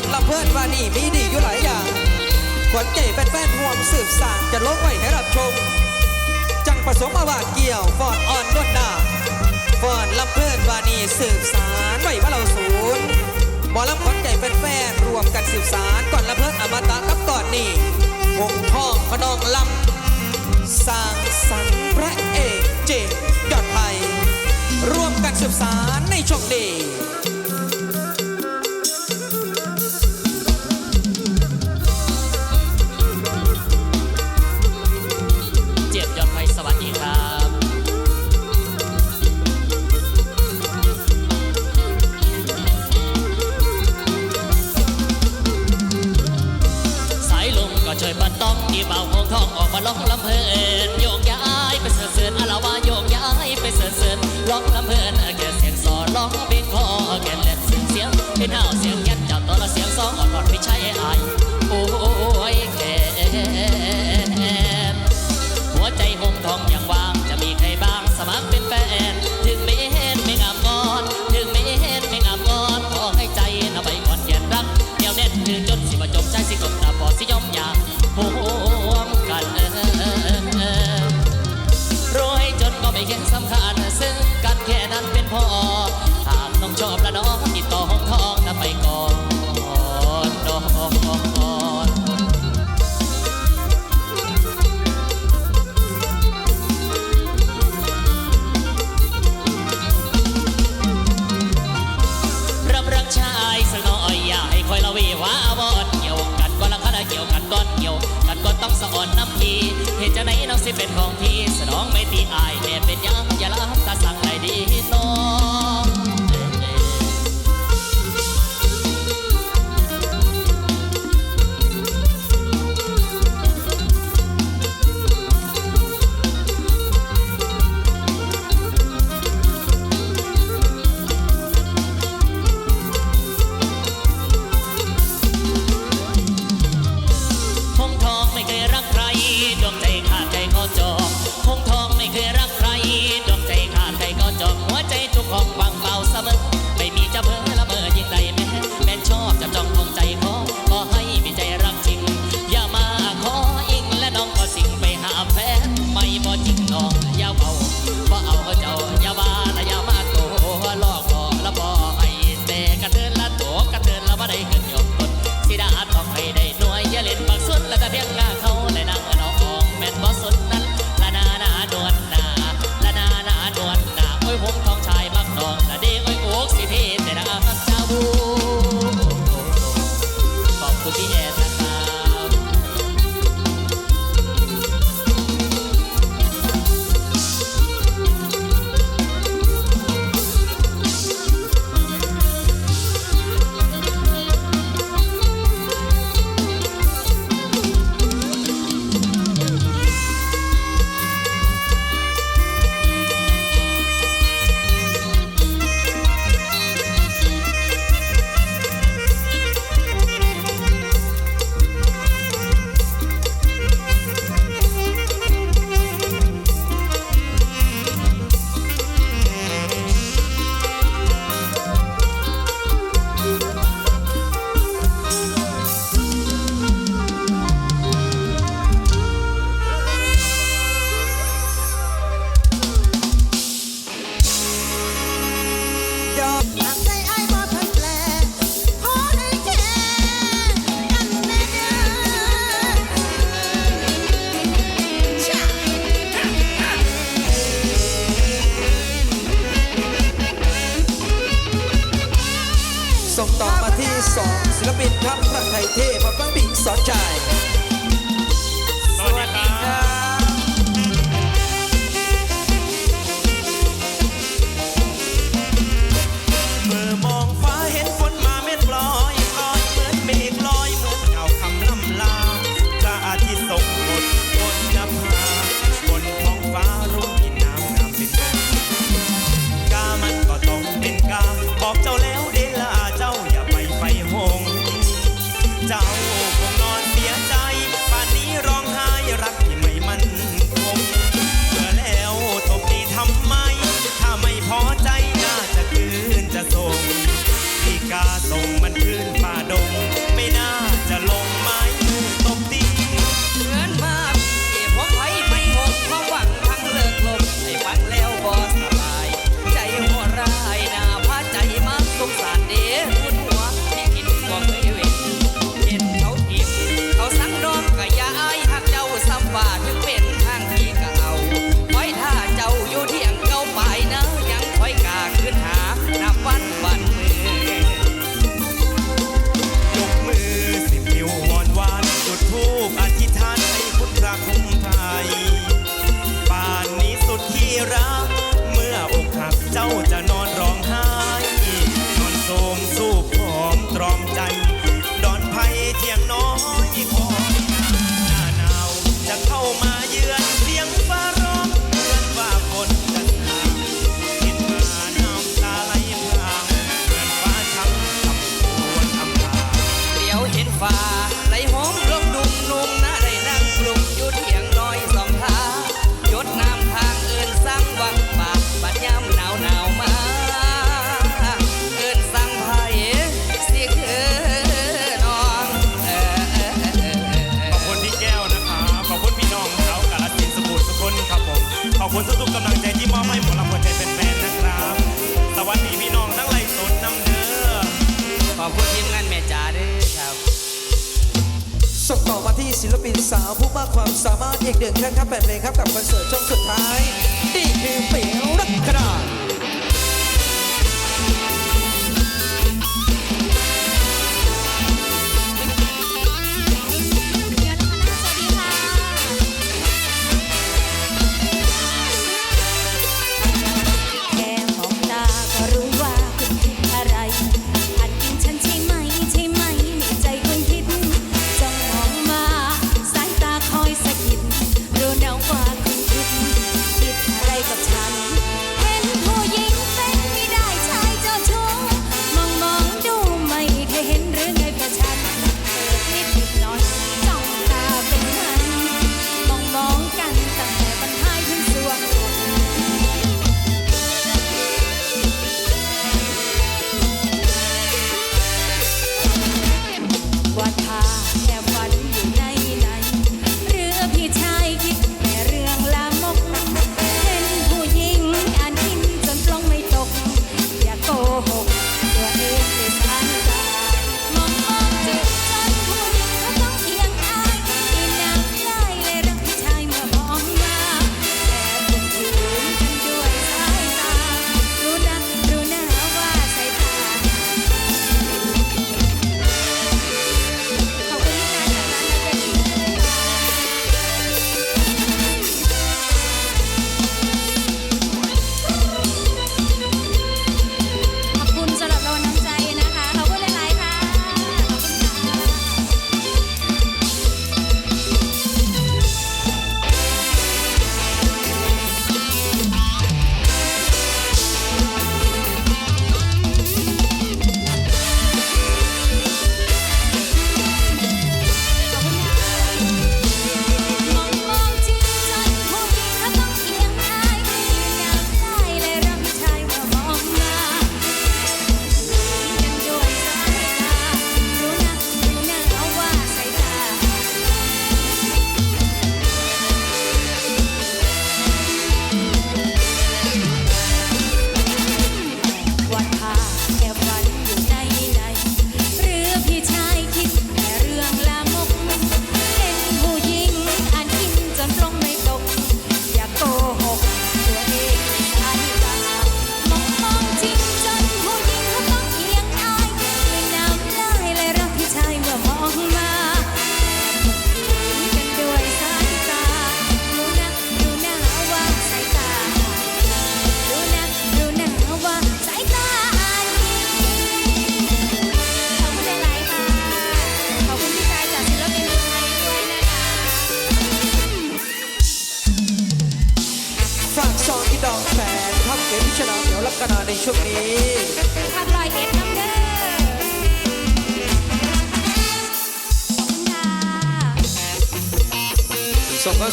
างลำเพิ่นวานีมีดีอยู่หลายอย่างขวัญใจแฟนๆห่วงสืบสานจะลบไว้ให้รับชม จังผสมอาวาเกี่ยวฟอนอ่อนนวดดน้าฟอนลำเพิ่นวานีสืบสานไว้ว่าเราศูนย์หมอลำขวัญใจแฟนๆรวมกันสืบสานก่อนลำเพิ่นอมตะกับก่อนนี่วงทองขนองลำสร้างสรรค์พระเอกเจดยอดไทยร่วมกันสืบสารในช่องนี้ ไม่เห็นสำคัญซึ่งกันแค่นั้นเป็นพอหากน้องชอบละน้องติดต่อห้องทองนะไปก่อนรัรักชายสน้อยให้คอยละเวว้วอนเกี่ยวกันก่อนขันเกี่ยวกันก่อนเกี่ยว ต้องสะอ่อนน้ำพีเหตุจะไหนน้องสิเป็นของพี่สนองไม่ตีอายแม่เป็นยังอย่าละตาสั่งไรดี ปินครับพระไทยเทพพระปิงสอนใจ อีกหนึ่งครั้งครับแปดเพลงครับกับคอนเสิร์ตช่วงสุดท้าย นี่คือเปียวรักกระดาษ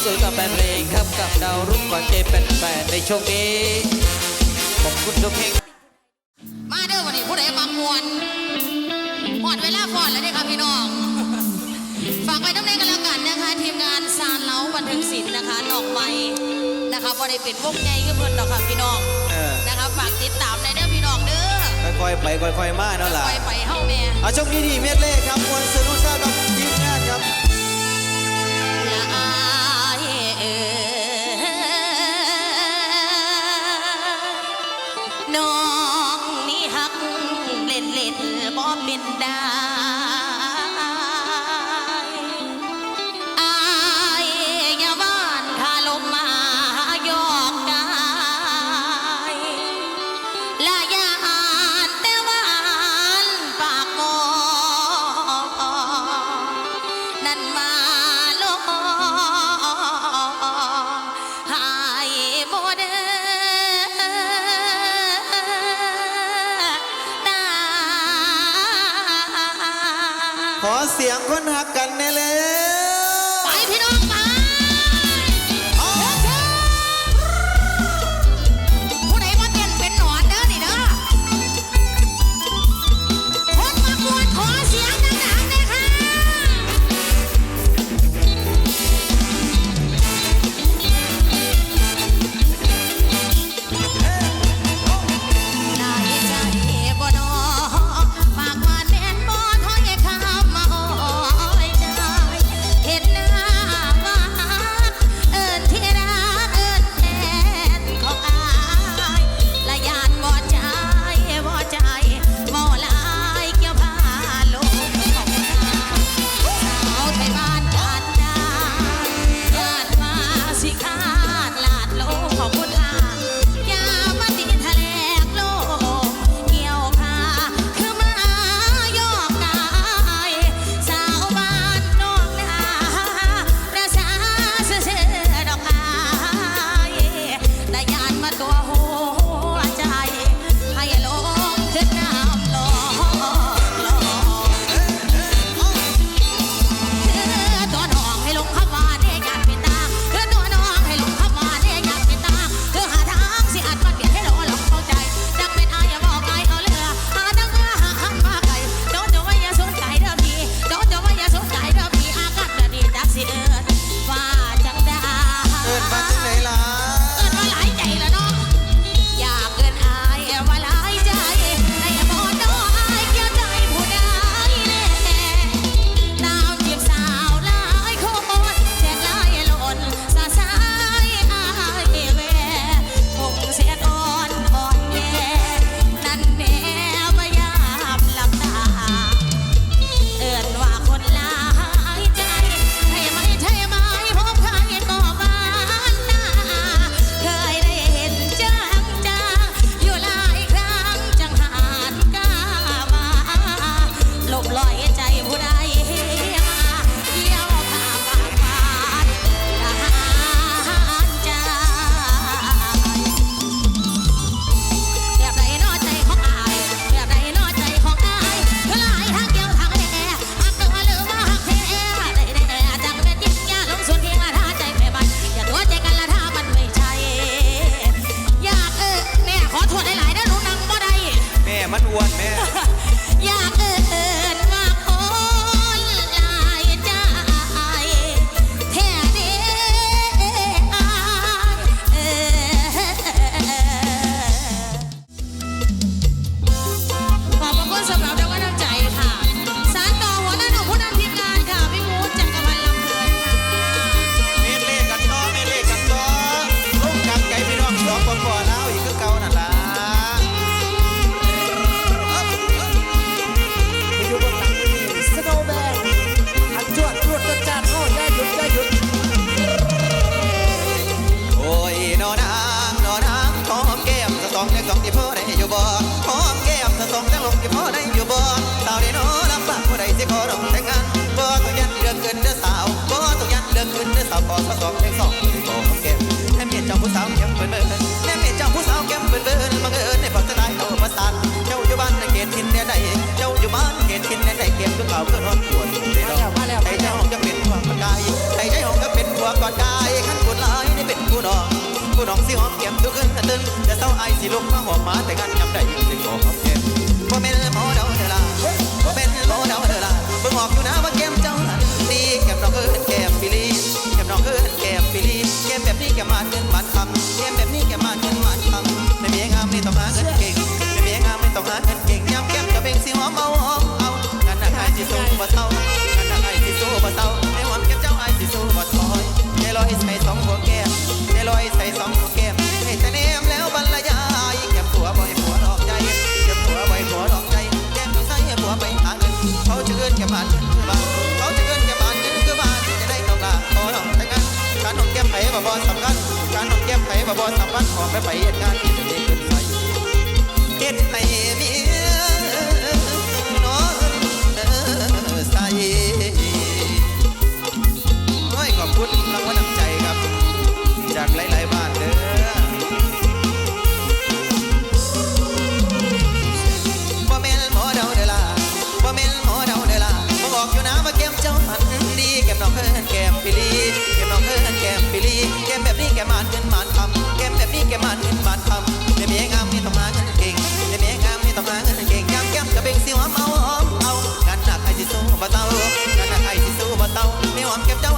สวยกับแบนเพลงครับกับดาวรุ่งกว่าเจเป็นแฟนในช่วงนี้ขอบคุณทุกเพลงมาเด้อวันนี้ผู้ใดมักมวนหมดเวลาก่อนแล้วเนี่ครับพี่น้อง ฝากไว้น้ำเนกันแล้วกันนะคะ ทีมงานซานเล้าบันเทิงศิลป์นะคะดอกไม้นะคะพอได้เป็พวกใหญ่ขึ้นเพิ่นดอกค่ะพี่น้องนะคะฝากติดตามในเด้อพี่น้องเด้อค่อยๆไปค่อยๆมาเนาะล่ะค่อยๆไปเฮ้าแม่เอาช่วงนี้ดีเม็ดเล่ครับมวนสนุกซ่ากับ น้องนี่หักเล่นเล่นบ่เป็นดาึ้นเนื้อสาวปอสาสองเลงสองเลขสองเก็บแม่เมียเจ้าผู้สาวแก้มเบิร์เบิร์แม่เมียเจ้าผู้สาวเก็บเบิร์เบิร์มาเงเอิญในปักตะไลเอามาะสานเจ้าอยู่บ้านในเกตทินแดนใดเจ้าอยู่บ้านเกตทินแดนใดเก็บเรื่อเก่าเพื่อนร้อนปวดเลยดอ้ใจเจ้าของก็เป็นหัวกอดกายใจเจ้องก็เป็นหัวกอดกายขั้นคนร้ายนี่เป็นผู้น้องผู้น้องสิหอมเก็บทุกขึ้นตะตึงจะเศร้าไอ้สิลุกมาหอมมาแต่กันยำได้ยินเสียงของ เศร้ากันนักไอ้สิสู้บ่เศร้าในหอมแก้มเจ้าไอ้สิสู้บ่ถอยในลอยใส่สองหัวแก้มในลอยใส่สองหัวแก้มให้แต่เนมแล้วบรรยายเก็บตัวบ่อยผัวดอกใจเก็บตัวบ่อยผัวดอกใจแก้มใส่ผัวไปหาเงินเขาจะเกินแก้มบานคือบ้านเขาจะเกินแก้มบานคือบ้านจะได้ต้องลาขอน้องแต่งั้นการหอมแก้มไผ่บ่บ่สำคัญการหอมแก้มไผ่บ่บ่สำคัญขอไปไปเหตุงาน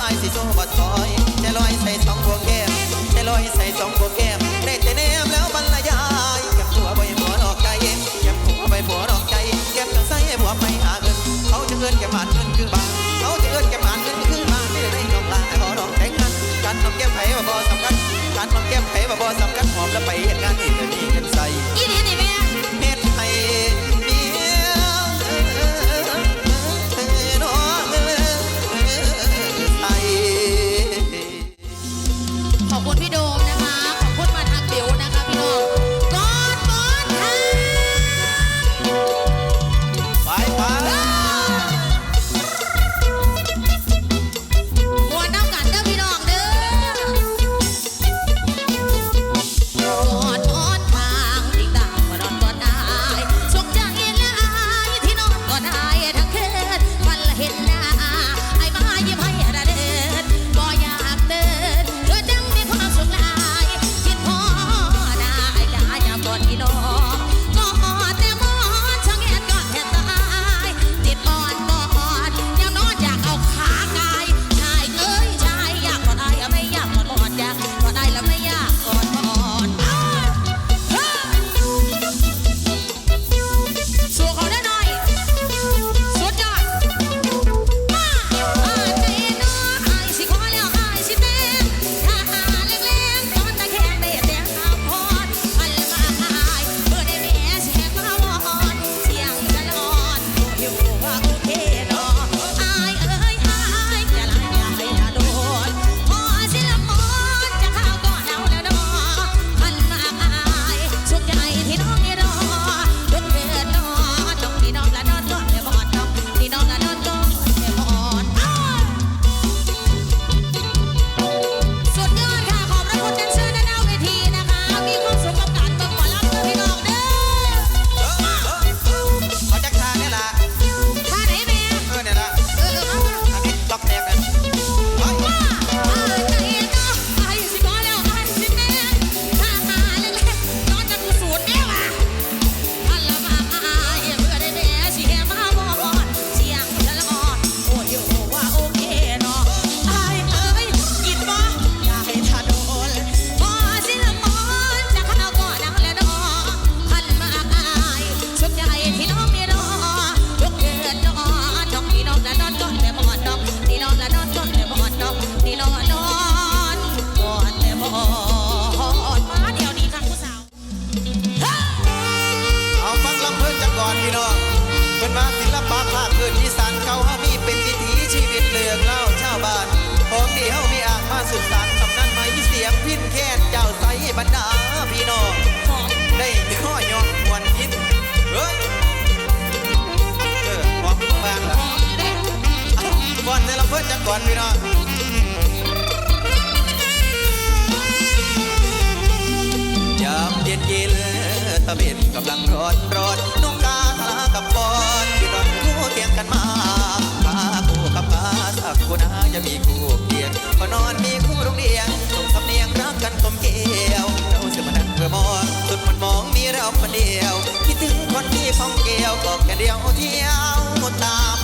ไอสิโซบัดซอยจะลอยใส่สองพวงแก้มจะลอยใส่สองพวงแก้มได้แต่แนมแล้วบรรยายเก็บตัวไปหัวดอกใจเก็บหัวไปหัวดอกใจเก็บจังใส่หัวไปหาเงินเขาจะเงินแก็บหานเงินคือบางเขาจะเงินแก็บหานเงินคือบางที่ได้น้องลาขอดองแต่งงานการทำแก้มไผ่บ่สำคัญการทำแก้มไผ่บ่สำคัญหอมแล้วไปเหตุงานที่เดิน ก่อนพี่น้อยามเย็นเย็นตะเบ็ดกำลังร้อนร้อนนุ่งกาทากับปอนพี่นอนคู่เคียงกันมาพาคู่กับพาสักคู่นาจะมีคู่เคียงพอนอนมีคู่โรงเรียนส่งสำเนียงรักกันกลมเกลียวเราจะมานั่งเพื่อมองสุดมันมองมีเราคนเดียว คิดถึงคนที่ของเกลียวก็แค่เดียวเที่ยวหมดตาม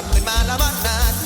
hazme mala banana.